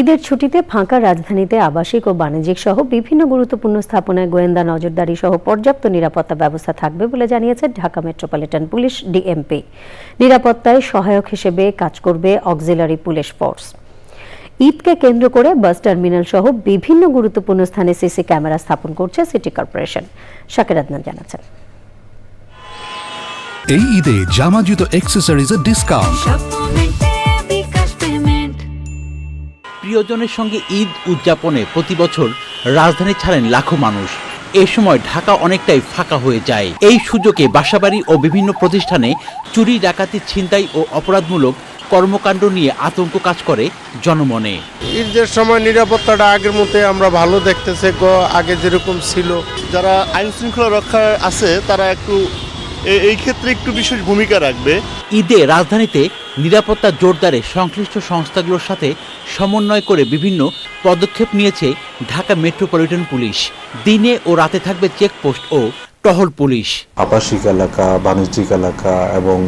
ঈদের ছুটিতে ফাঁকা রাজধানীতে আবাসিক ও বাণিজ্যিক সহ বিভিন্ন গুরুত্বপূর্ণ স্থাপনায় গোয়েন্দা নজরদারি সহ পর্যাপ্ত নিরাপত্তা ব্যবস্থা থাকবে বলে জানিয়েছে ঢাকা মেট্রোপলিটন পুলিশ ডিএমপি। নিরাপত্তায় সহায়ক হিসেবে কাজ করবে অক্সিলারি পুলিশ ফোর্স। ঈদকে কেন্দ্র করে বাস টার্মিনাল সহ বিভিন্ন গুরুত্বপূর্ণ স্থানে সিসি ক্যামেরা স্থাপন করছে সিটি কর্পোরেশন। শাকের আদনান জানাচ্ছেন। এই ঈদে জামা জুতো অ্যাক্সেসরিজের ডিসকাউন্ট প্রিয়জনের সঙ্গে ঈদ উদযাপনে প্রতি বছর রাজধানী ছাড়েন লাখো মানুষ। এ সময় ঢাকা অনেকটাই ফাঁকা হয়ে যায়। এই সুযোগে বাসাবাড়ি ও বিভিন্ন প্রতিষ্ঠানে চুরি, ডাকাতি, ছিনতাই ও অপরাধমূলক কর্মকাণ্ড নিয়ে আতঙ্ক কাজ করে জনমনে। ঈদের সময় নিরাপত্তাটা আগের মতে আমরা ভালো দেখতেছে আগে যেরকম ছিল। যারা আইন শৃঙ্খলা রক্ষা আছে, তারা একটু এই ক্ষেত্রে একটু বিশেষ ভূমিকা রাখবে। ঈদে রাজধানীতে নিরাপত্তা জোরদারে সংশ্লিষ্ট সংস্থাগুলোর সাথে সমন্বয় করে বিভিন্ন পদক্ষেপ নিয়েছে ঢাকা মেট্রোপলিটন পুলিশ। দিনে ও রাতে থাকবে চেকপোস্ট ও টহল পুলিশ। আবাসিক এলাকা বাণিজ্যিক এলাকা এবং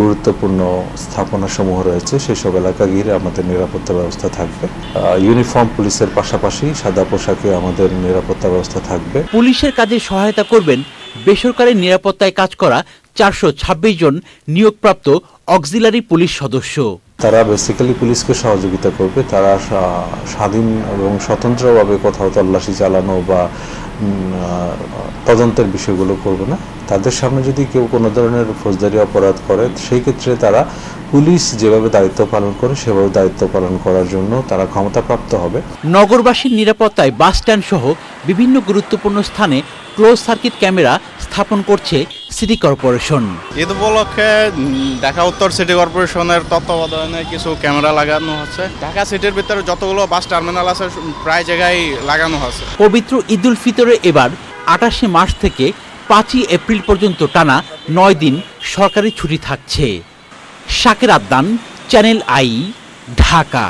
গুরুত্বপূর্ণ স্থাপনা সমূহ রয়েছে। সেসব এলাকা ঘিরে আমাদের নিরাপত্তা ব্যবস্থা থাকবে। ইউনিফর্ম পুলিশের পাশাপাশি সাদা পোশাকে আমাদের নিরাপত্তা ব্যবস্থা থাকবে। পুলিশের কাজে সহায়তা করবেন বেসরকারি নিরাপত্তায় কাজ করা চারশো ছাব্বিশ জন নিয়োগপ্রাপ্ত অক্সিলারি পুলিশ সদস্য। তারা বেসিক্যালি পুলিশকে সহযোগিতা করবে। তারা স্বাধীন এবং স্বতন্ত্রভাবে কোথাও তল্লাশি চালানো বা তদন্তের বিষয়গুলো করবে না। তাদের সামনে যদি কেউ কোনো ধরনের ফৌজদারি অপরাধ করে সেই ক্ষেত্রে তারা পুলিশ যেভাবে দায়িত্ব পালন করে সেভাবে দায়িত্ব পালন করার জন্য তারা ক্ষমতাপ্রাপ্ত হবে। নগরবাসীর নিরাপত্তায় বাস স্ট্যান্ড সহ বিভিন্ন গুরুত্বপূর্ণ স্থানে ক্লোজ সার্কিট ক্যামেরা স্থাপন করছে সিটি কর্পোরেশন। ঈদ উপলক্ষে ঢাকা উত্তর সিটি কর্পোরেশনের তত্ত্বাবধানে কিছু ক্যামেরা লাগানো হচ্ছে। ঢাকা সিটির ভিতরে যতগুলো বাস টার্মিনাল আছে প্রায় জায়গায় লাগানো আছে পবিত্র ঈদুল ফিতরে এবার আটাশে মার্চ থেকে পাঁচই এপ্রিল পর্যন্ত টানা নয় দিন সরকারি ছুটি থাকছে। শাকের আদান চ্যানেল আই ঢাকা।